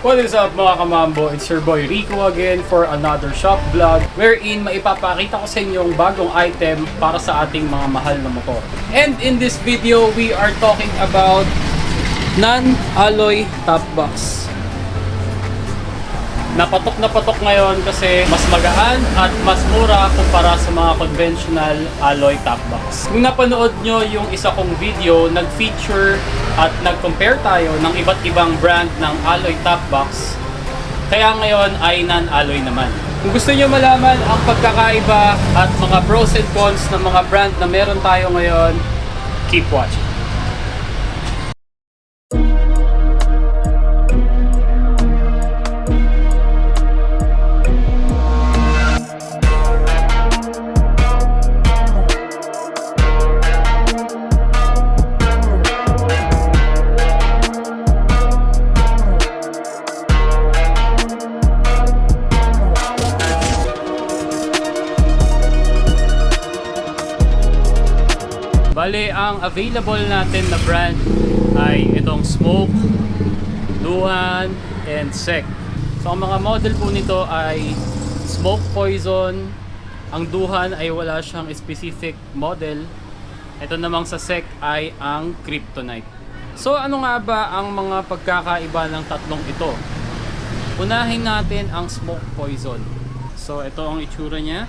What is up mga kamambo? It's your boy Rico again for another shop vlog wherein maipapakita ko sa inyo yung bagong item para sa ating mga mahal na motor. And in this video, we are talking about non-alloy top box. Napatok na patok ngayon kasi mas magaan at mas mura kumpara sa mga conventional alloy top box. Kung napanood nyo yung isa kong video, nag-feature at nag-compare tayo ng iba't ibang brand ng alloy top box. Kaya ngayon ay non-alloy naman. Kung gusto nyo malaman ang pagkakaiba at mga pros and cons ng mga brand na meron tayo ngayon, keep watching. Available natin na brand ay itong Smoke, Luhan, and Sec. So, ang mga model po nito ay Smoke Poison. Ang Duhan ay wala siyang specific model. Ito namang sa Sec ay ang Kryptonite. So, ano nga ba ang mga pagkakaiba ng tatlong ito? Unahin natin ang Smoke Poison. So, ito ang itsura niya.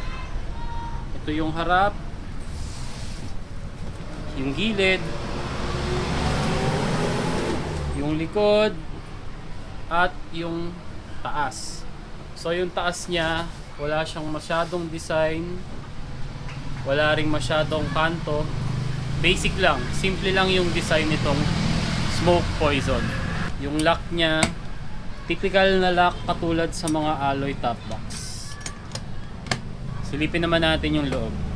Ito yung harap, yung gilid, yung likod, at yung taas. So yung taas niya, wala siyang masyadong design, wala ring masyadong kanto. Basic lang, simple lang yung design nitong smoke poison. Yung lock niya, typical na lock katulad sa mga alloy top box. Silipin naman natin yung loob.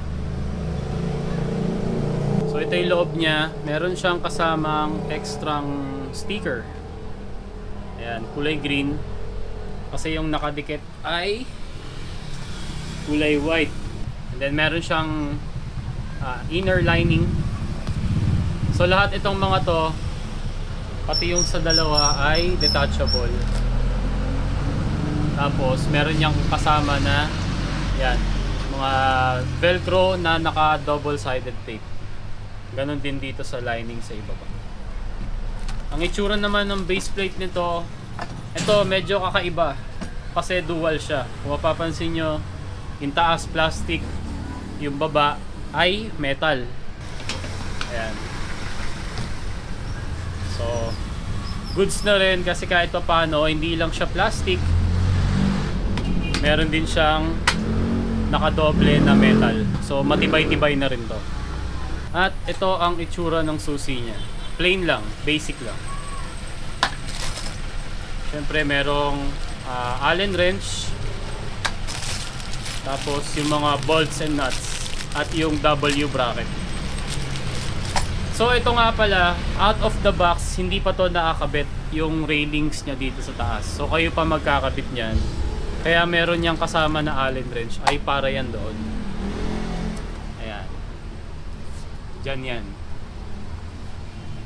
So ito yung loob niya. Meron siyang kasamang extrang sticker. Ayan, kulay green. Kasi yung nakadikit ay kulay white. And then meron siyang ah, inner lining. So lahat itong mga to, pati yung sa dalawa ay detachable. Tapos meron niyang kasama na yan, mga velcro na naka double sided tape. Ganon din dito sa lining sa ibaba. Ang itsura naman ng base plate nito, ito medyo kakaiba kasi dual siya. Kung mapapansin nyo, yung taas plastic, yung baba ay metal. Ayan. So, goods na rin kasi kahit pa paano, hindi lang siya plastic. Meron din siyang nakadoble na metal. So, matibay-tibay na rin to. At ito ang itsura ng susi niya. Plain lang, basic lang. Siyempre merong ah, Allen wrench. Tapos yung mga bolts and nuts at yung W bracket. So ito nga pala, out of the box, hindi pa to nakakabit yung railings niya dito sa taas. So kayo pa magkakabit niyan. Kaya meron niyang kasama na Allen wrench ay para yan doon. Ayan. Diyan yan.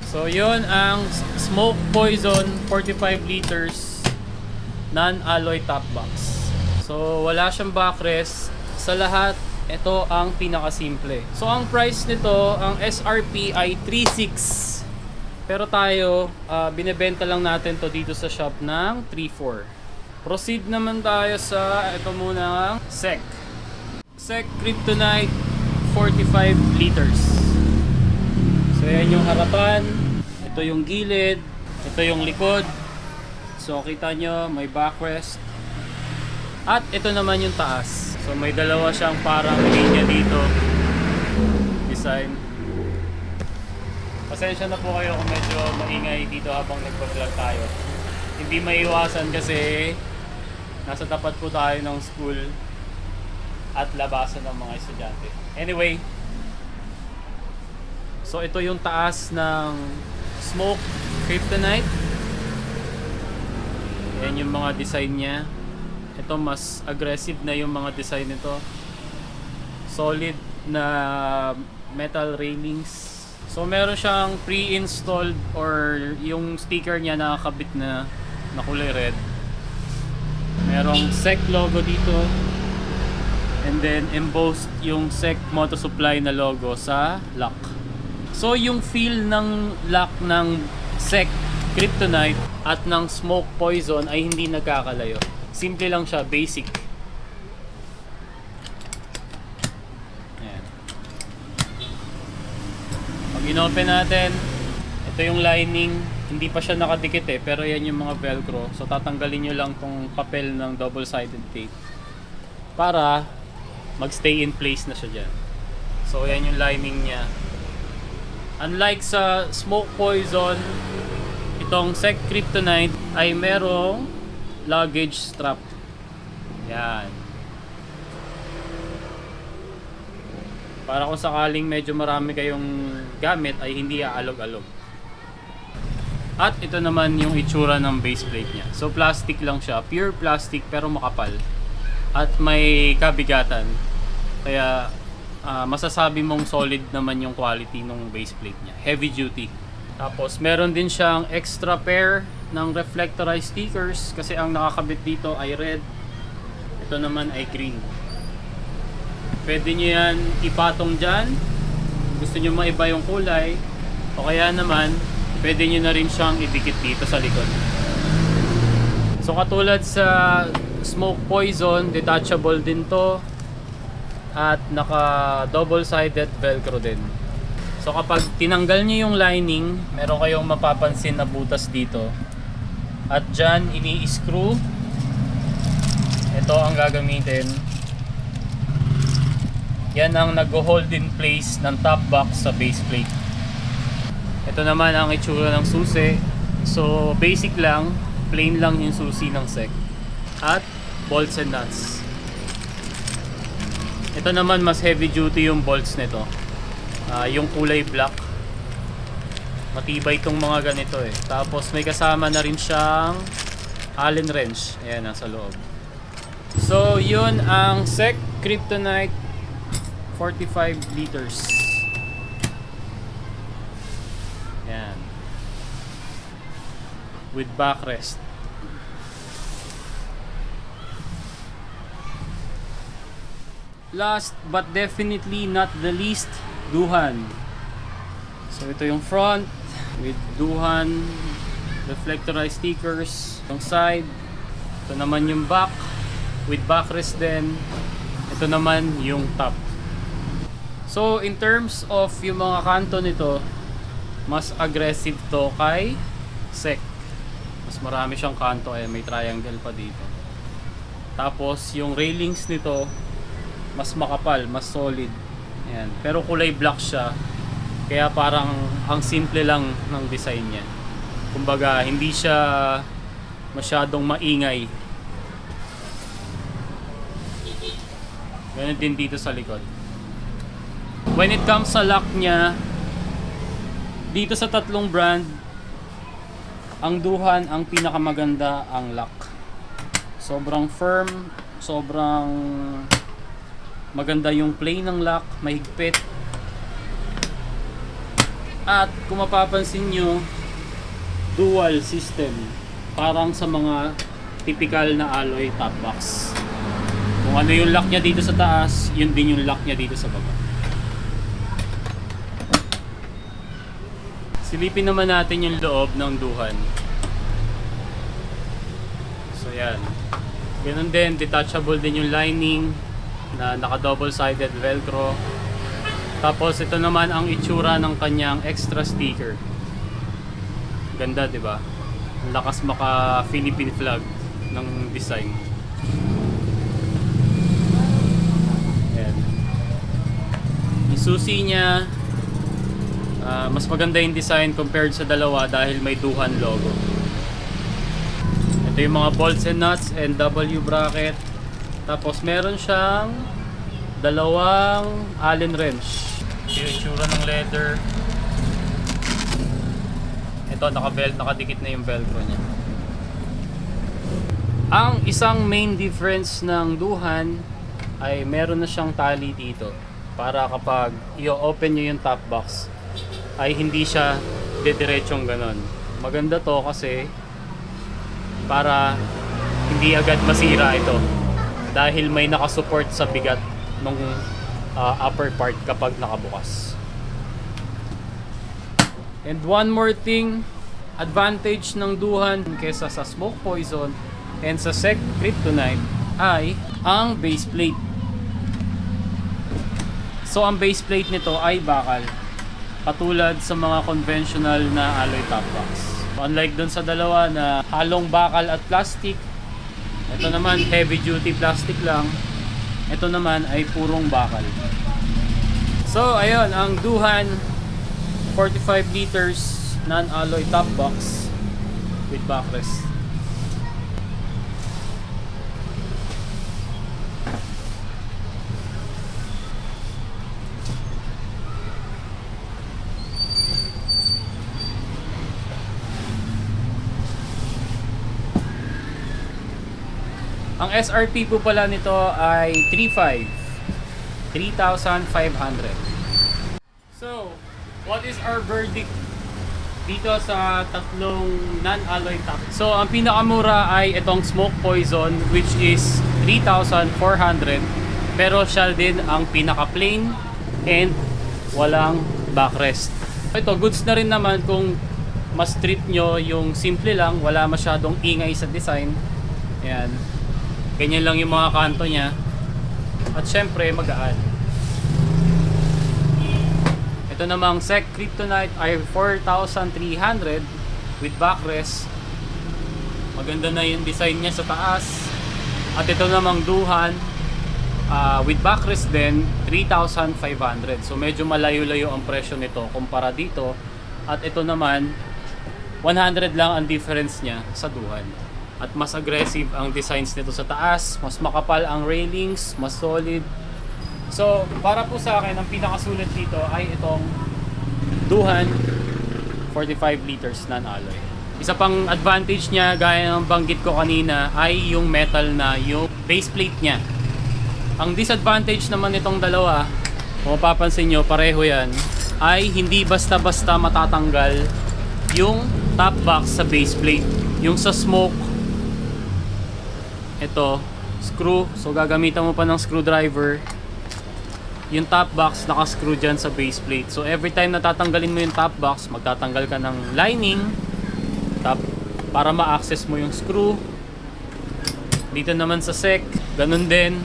So yun ang Smoke Poison 45 liters non-alloy top box. So wala siyang backrest. Sa lahat, ito ang pinakasimple. So ang price nito, ang SRP ay 3.6. Pero tayo, ah, binebenta lang natin to dito sa shop ng 3.4. Proceed naman tayo sa ito muna ang SEC. SEC Kryptonite 45 liters. So yan yung harapan, ito yung gilid, ito yung likod. So kita nyo, may backrest. At ito naman yung taas. So may dalawa siyang parang linya dito. Design. Pasensya na po kayo kung medyo maingay dito habang nagpa-vlog tayo. Hindi maiwasan kasi nasa tapat po tayo ng school at labasan ng mga estudyante. Anyway, So ito yung taas ng Smoke Kryptonite. Yan yung mga design niya. Ito mas aggressive na yung mga design nito. Solid na metal railings. So meron siyang pre-installed or yung sticker niya nakakabit na na kulay red. Merong SEC logo dito. And then embossed yung SEC Moto Supply na logo sa lock. So yung feel ng lock ng SEC Kryptonite at ng Smoke Poison ay hindi nagkakalayo. Simple lang siya, basic. Ayan. Pag inopen natin, ito yung lining. Hindi pa siya nakadikit eh, pero yan yung mga velcro. So tatanggalin nyo lang tong papel ng double-sided tape para magstay in place na siya dyan. So yan yung lining niya. Unlike sa Smoke Poison, itong Sec Kryptonite ay merong luggage strap. Yan. Para kung sakaling medyo marami kayong gamit ay hindi aalog-alog. At ito naman yung itsura ng base plate niya. So plastic lang siya, pure plastic pero makapal. At may kabigatan. Kaya ah, masasabi mong solid naman yung quality ng base plate niya. Heavy duty. Tapos meron din siyang extra pair ng reflectorized stickers kasi ang nakakabit dito ay red. Ito naman ay green. Pwede nyo yan ipatong dyan. Gusto nyo maiba yung kulay. O kaya naman, pwede nyo na rin siyang idikit dito sa likod. So katulad sa smoke poison, detachable din to. At naka double sided velcro din. So kapag tinanggal nyo yung lining, meron kayong mapapansin na butas dito. At dyan, ini-screw. Ito ang gagamitin. Yan ang nag-hold in place ng top box sa base plate. Ito naman ang itsura ng susi. So basic lang, plain lang yung susi ng sec. At bolts and nuts. Ito naman mas heavy duty yung bolts nito. Ah, yung kulay black. Matibay itong mga ganito eh. Tapos may kasama na rin siyang Allen wrench. Ayan, nasa loob. So, yun ang SEC Kryptonite 45 liters. Yan. With backrest. Last but definitely not the least, Duhan. So ito yung front with Duhan reflectorized stickers. Yung side, ito naman yung back with backrest din. Ito naman yung top. So in terms of yung mga kanto nito, mas aggressive to kay Sec. Mas marami siyang kanto eh, may triangle pa dito. Tapos yung railings nito, mas makapal, mas solid. Ayan. Pero kulay black siya. Kaya parang ang simple lang ng design niya. Kumbaga, hindi siya masyadong maingay. Ganun din dito sa likod. When it comes sa lock niya, dito sa tatlong brand, ang Duhan ang pinakamaganda ang lock. Sobrang firm, sobrang maganda yung play ng lock, mahigpit. At kung mapapansin nyo, dual system. Parang sa mga typical na alloy top box. Kung ano yung lock niya dito sa taas, yun din yung lock niya dito sa baba. Silipin naman natin yung loob ng duhan. So yan. Ganun din, detachable din yung lining na naka double sided velcro. Tapos ito naman ang itsura ng kanyang extra sticker. Ganda, 'di ba? Ang lakas maka Philippine flag ng design. Ayan. Yung susi niya ah, mas maganda yung design compared sa dalawa dahil may Duhan logo. Ito yung mga bolts and nuts and W bracket. Tapos meron siyang dalawang Allen wrench. Yung itsura ng leather. Ito naka-belt, nakadikit na yung velcro niya. Ang isang main difference ng Duhan ay meron na siyang tali dito para kapag i-open nyo yung top box ay hindi siya dediretsyong ganon. Maganda to kasi para hindi agad masira ito dahil may nakasupport sa bigat ng upper part kapag nakabukas. And one more thing, advantage ng duhan kesa sa smoke poison and sa sec kryptonite ay ang base plate. So ang base plate nito ay bakal. Katulad sa mga conventional na alloy top box. Unlike dun sa dalawa na halong bakal at plastic, ito naman heavy duty plastic lang. Ito naman ay purong bakal. So ayun, ang Duhan 45 liters non-alloy top box with backrest. Ang SRP po pala nito ay 3.5. 3,500. So, what is our verdict dito sa tatlong non-alloy top? So, ang pinakamura ay itong smoke poison which is 3,400. Pero siya din ang pinaka-plain and walang backrest. Ito, goods na rin naman kung mas trip nyo yung simple lang, wala masyadong ingay sa design. Ayan. Ganyan lang yung mga kanto niya. At syempre, magaan. Ito namang SEC Kryptonite ay 4,300 with backrest. Maganda na yung design niya sa taas. At ito namang Duhan ah, with backrest din 3,500. So medyo malayo-layo ang presyo nito kumpara dito. At ito naman 100 lang ang difference niya sa Duhan at mas aggressive ang designs nito sa taas, mas makapal ang railings, mas solid. So, para po sa akin, ang pinakasulit dito ay itong Duhan 45 liters non-alloy. Isa pang advantage niya, gaya ng banggit ko kanina, ay yung metal na yung base plate niya. Ang disadvantage naman nitong dalawa, kung mapapansin nyo, pareho yan, ay hindi basta-basta matatanggal yung top box sa base plate. Yung sa smoke, ito, screw. So gagamitan mo pa ng screwdriver. Yung top box naka-screw dyan sa base plate. So every time na tatanggalin mo yung top box, magtatanggal ka ng lining top para ma-access mo yung screw. Dito naman sa sec, ganun din.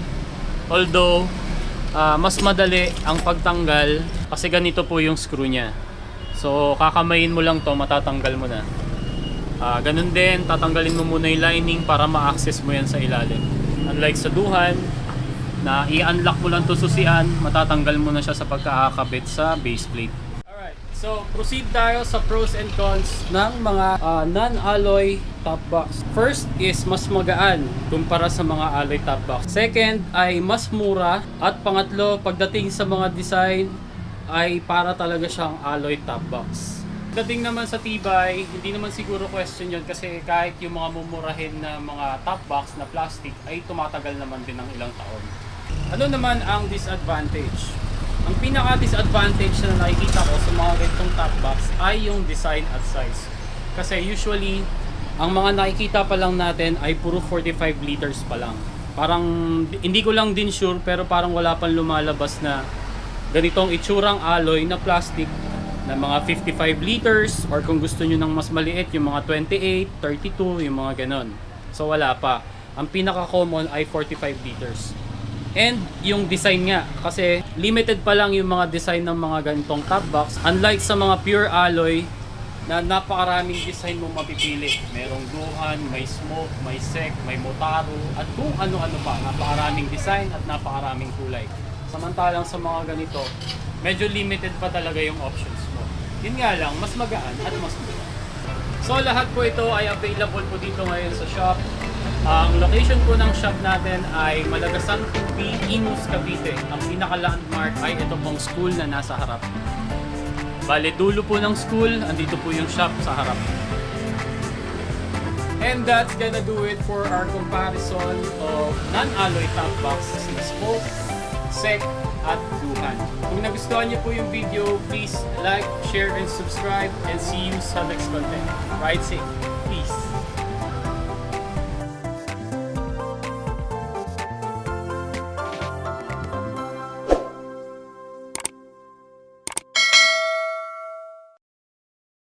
Although ah, mas madali ang pagtanggal kasi ganito po yung screw niya. So kakamayin mo lang to, matatanggal mo na. Ah, ganun din, tatanggalin mo muna yung lining para ma-access mo yan sa ilalim. Unlike sa duhan, na i-unlock mo lang to susian, matatanggal mo na siya sa pagkakakabit sa base plate. Alright, so proceed tayo sa pros and cons ng mga ah, non-alloy top box. First is mas magaan kumpara sa mga alloy top box. Second ay mas mura. At pangatlo, pagdating sa mga design, ay para talaga siyang alloy top box. Dating naman sa tibay, hindi naman siguro question yon kasi kahit yung mga mumurahin na mga top box na plastic ay tumatagal naman din ng ilang taon. Ano naman ang disadvantage? Ang pinaka-disadvantage na nakikita ko sa mga ganitong top box ay yung design at size. Kasi usually, ang mga nakikita pa lang natin ay puro 45 liters pa lang. Parang, hindi ko lang din sure, pero parang wala pang lumalabas na ganitong itsurang alloy na plastic na mga 55 liters or kung gusto nyo ng mas maliit yung mga 28, 32, yung mga ganon. So wala pa. Ang pinaka-common ay 45 liters. And yung design nga, kasi limited pa lang yung mga design ng mga ganitong top box. Unlike sa mga pure alloy, na napakaraming design mong mapipili. Merong duhan, may smoke, may sec, may motaro, at kung ano-ano pa. Napakaraming design at napakaraming kulay. Samantalang sa mga ganito, medyo limited pa talaga yung options mo. Yun nga lang, mas magaan at mas mura. So lahat po ito ay available po dito ngayon sa shop. Ang location po ng shop natin ay Malagasan 2B, Imus, Cavite. Ang pinaka-landmark ay ito pong school na nasa harap. Bale, dulo po ng school, andito po yung shop sa harap. And that's gonna do it for our comparison of non-alloy top box na Spoke, Sec, at Duhan. Kung nagustuhan niyo po yung video, please like, share, and subscribe. And see you sa next content. Ride safe.